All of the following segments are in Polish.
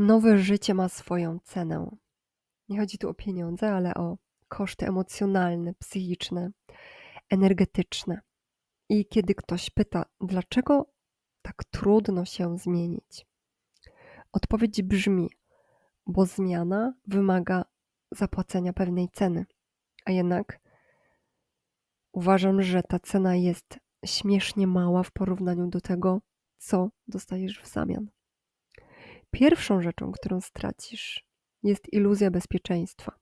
Nowe życie ma swoją cenę. Nie chodzi tu o pieniądze, ale o koszty emocjonalne, psychiczne, energetyczne. I kiedy ktoś pyta, dlaczego tak trudno się zmienić, odpowiedź brzmi: bo zmiana wymaga zapłacenia pewnej ceny. A jednak uważam, że ta cena jest śmiesznie mała w porównaniu do tego, co dostajesz w zamian. Pierwszą rzeczą, którą stracisz, jest iluzja bezpieczeństwa.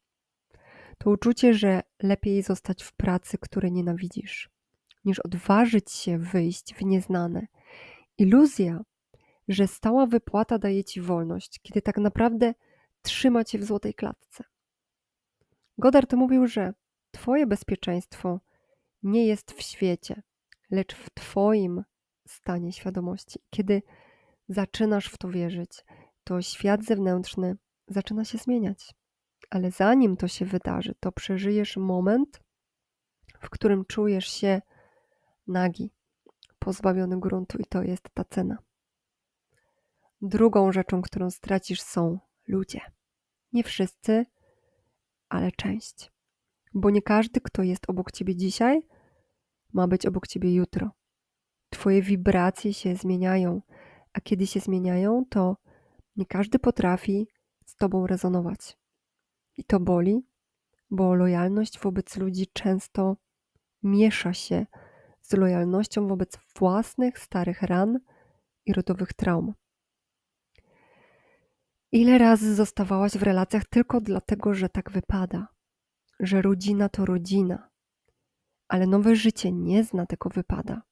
To uczucie, że lepiej zostać w pracy, której nienawidzisz, niż odważyć się wyjść w nieznane. Iluzja, że stała wypłata daje ci wolność, kiedy tak naprawdę trzyma cię w złotej klatce. Godard mówił, że Twoje bezpieczeństwo nie jest w świecie, lecz w Twoim stanie świadomości. Kiedy zaczynasz w to wierzyć, to świat zewnętrzny zaczyna się zmieniać. Ale zanim to się wydarzy, to przeżyjesz moment, w którym czujesz się nagi, pozbawiony gruntu, i to jest ta cena. Drugą rzeczą, którą stracisz, są ludzie. Nie wszyscy, ale część. Bo nie każdy, kto jest obok ciebie dzisiaj, ma być obok ciebie jutro. Twoje wibracje się zmieniają, a kiedy się zmieniają, to nie każdy potrafi z tobą rezonować. I to boli, bo lojalność wobec ludzi często miesza się z lojalnością wobec własnych starych ran i rodowych traum. Ile razy zostawałaś w relacjach tylko dlatego, że tak wypada, że rodzina to rodzina, ale nowe życie nie zna tego wypada.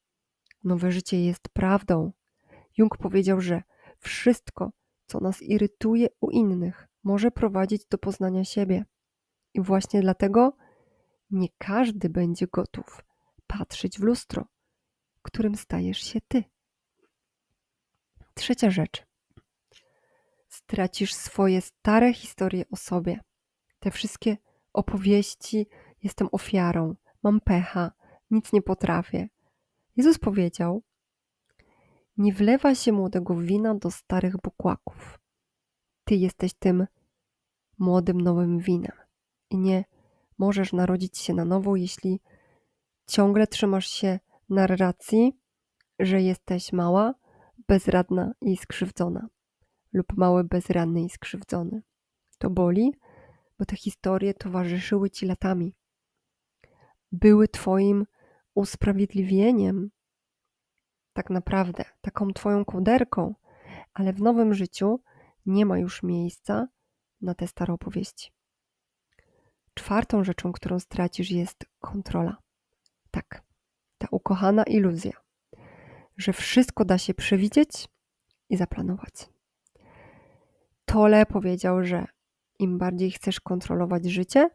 Nowe życie jest prawdą. Jung powiedział, że wszystko, co nas irytuje u innych, może prowadzić do poznania siebie. I właśnie dlatego nie każdy będzie gotów patrzeć w lustro, którym stajesz się ty. Trzecia rzecz stracisz swoje stare historie o sobie. Te wszystkie opowieści, jestem ofiarą, mam pecha, nic nie potrafię. Jezus powiedział: Nie wlewa się młodego wina do starych bukłaków. Ty jesteś tym młodym, nowym winem i nie możesz narodzić się na nowo, jeśli ciągle trzymasz się narracji, że jesteś mała, bezradna i skrzywdzona lub mały bezranny i skrzywdzony. To boli, bo te historie towarzyszyły ci latami. Były twoim usprawiedliwieniem, tak naprawdę, taką twoją kołderką, ale w nowym życiu nie ma już miejsca na te stare opowieści. Czwartą rzeczą, którą stracisz, jest kontrola. Tak, ta ukochana iluzja, że wszystko da się przewidzieć i zaplanować. Tole powiedział, że im bardziej chcesz kontrolować życie,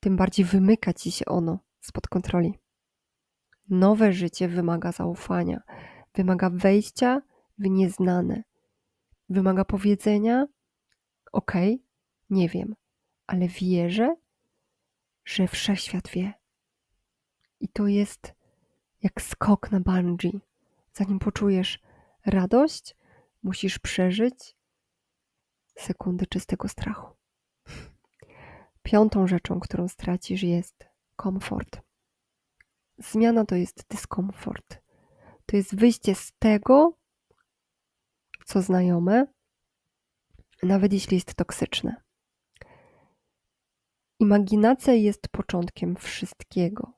tym bardziej wymyka ci się ono spod kontroli. Nowe życie wymaga zaufania, wymaga wejścia w nieznane, wymaga powiedzenia: OK, nie wiem, ale wierzę, że wszechświat wie. I to jest jak skok na bungee. Zanim poczujesz radość, musisz przeżyć sekundy czystego strachu. Piątą rzeczą, którą stracisz, jest komfort. Zmiana to jest dyskomfort. To jest wyjście z tego, co znajome, nawet jeśli jest toksyczne. Imaginacja jest początkiem wszystkiego,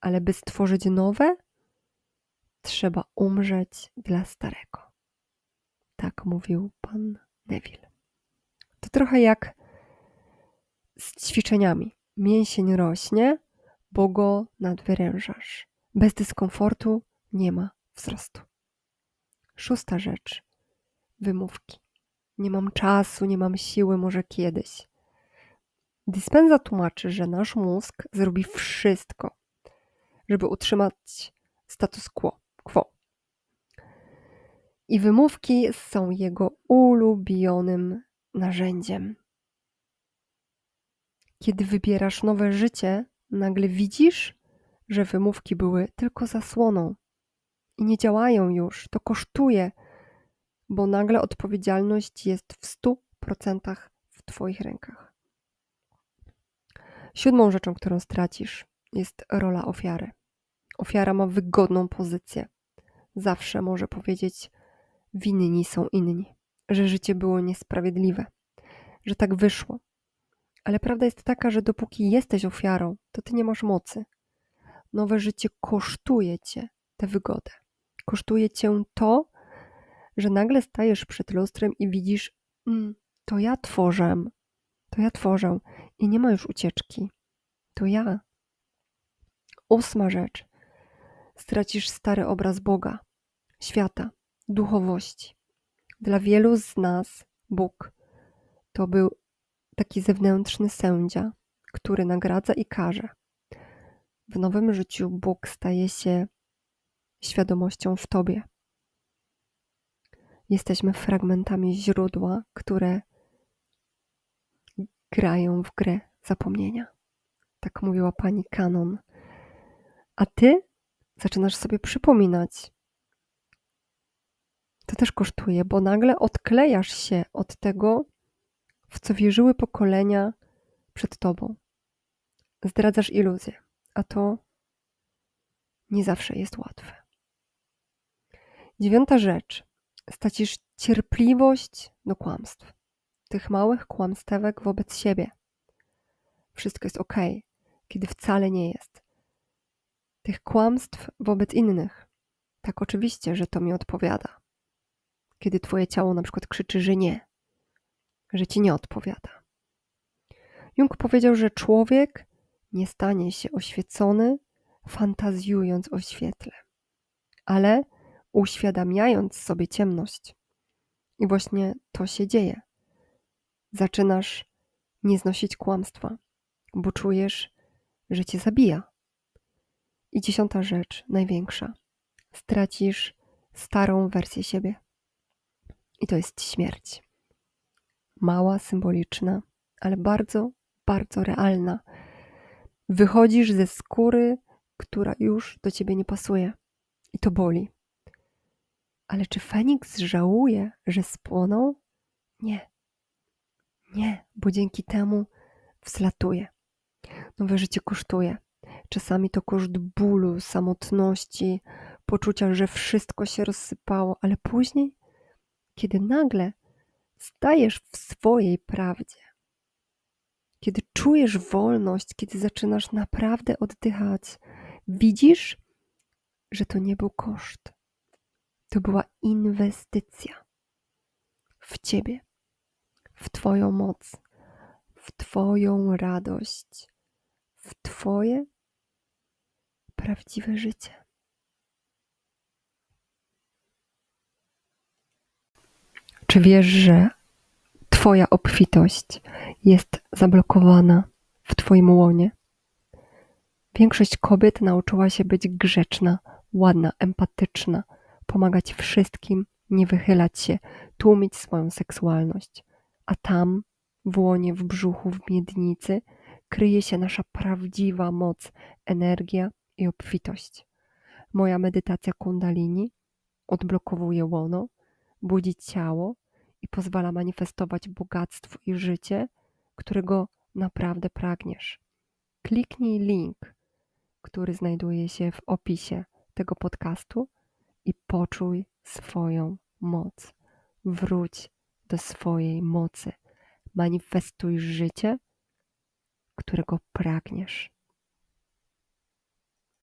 ale by stworzyć nowe, trzeba umrzeć dla starego. Tak mówił pan Neville. To trochę jak z ćwiczeniami. Mięsień rośnie, bo go nadwyrężasz. Bez dyskomfortu nie ma wzrostu. Szósta rzecz. Wymówki. Nie mam czasu, nie mam siły, może kiedyś. Dispenza tłumaczy, że nasz mózg zrobi wszystko, żeby utrzymać status quo. quo. I wymówki są jego ulubionym narzędziem. Kiedy wybierasz nowe życie, nagle widzisz, że wymówki były tylko zasłoną i nie działają już. To kosztuje, bo nagle odpowiedzialność jest w 100% w Twoich rękach. Siódmą rzeczą, którą stracisz, jest rola ofiary. Ofiara ma wygodną pozycję. Zawsze może powiedzieć: winni są inni, że życie było niesprawiedliwe, że tak wyszło. Ale prawda jest taka, że dopóki jesteś ofiarą, to ty nie masz mocy. Nowe życie kosztuje cię tę wygodę. Kosztuje cię to, że nagle stajesz przed lustrem i widzisz, mm, to ja tworzę, to ja tworzę i nie ma już ucieczki. To ja. Ósma rzecz. Stracisz stary obraz Boga, świata, duchowości. Dla wielu z nas Bóg to był taki zewnętrzny sędzia, który nagradza i karze. W nowym życiu Bóg staje się świadomością w Tobie. Jesteśmy fragmentami źródła, które grają w grę zapomnienia. Tak mówiła pani Kanon. A ty zaczynasz sobie przypominać. To też kosztuje, bo nagle odklejasz się od tego, w co wierzyły pokolenia przed tobą. Zdradzasz iluzję, a to nie zawsze jest łatwe. Dziewiąta rzecz. Stracisz cierpliwość do kłamstw. Tych małych kłamstewek wobec siebie. Wszystko jest ok, kiedy wcale nie jest. Tych kłamstw wobec innych. Tak, oczywiście, że to mi odpowiada. Kiedy twoje ciało na przykład krzyczy, że nie, że ci nie odpowiada. Jung powiedział, że człowiek nie stanie się oświecony, fantazjując o świetle, ale uświadamiając sobie ciemność. I właśnie to się dzieje. Zaczynasz nie znosić kłamstwa, bo czujesz, że cię zabija. I dziesiąta rzecz, największa. Stracisz starą wersję siebie. I to jest śmierć. Mała, symboliczna, ale bardzo, bardzo realna. Wychodzisz ze skóry, która już do ciebie nie pasuje. I to boli. Ale czy Feniks żałuje, że spłonął? Nie. Nie, bo dzięki temu wslatuje. Nowe życie kosztuje. Czasami to koszt bólu, samotności, poczucia, że wszystko się rozsypało, ale później, kiedy nagle stajesz w swojej prawdzie, kiedy czujesz wolność, kiedy zaczynasz naprawdę oddychać, widzisz, że to nie był koszt. To była inwestycja w Ciebie, w Twoją moc, w Twoją radość, w Twoje prawdziwe życie. Czy wiesz, że Twoja obfitość jest zablokowana w Twoim łonie? Większość kobiet nauczyła się być grzeczna, ładna, empatyczna pomagać wszystkim, nie wychylać się, tłumić swoją seksualność. A tam, w łonie, w brzuchu, w miednicy, kryje się nasza prawdziwa moc, energia i obfitość. Moja medytacja kundalini odblokowuje łono, budzi ciało i pozwala manifestować bogactwo i życie, którego naprawdę pragniesz. Kliknij link, który znajduje się w opisie tego podcastu i poczuj swoją moc. Wróć do swojej mocy. Manifestuj życie, którego pragniesz.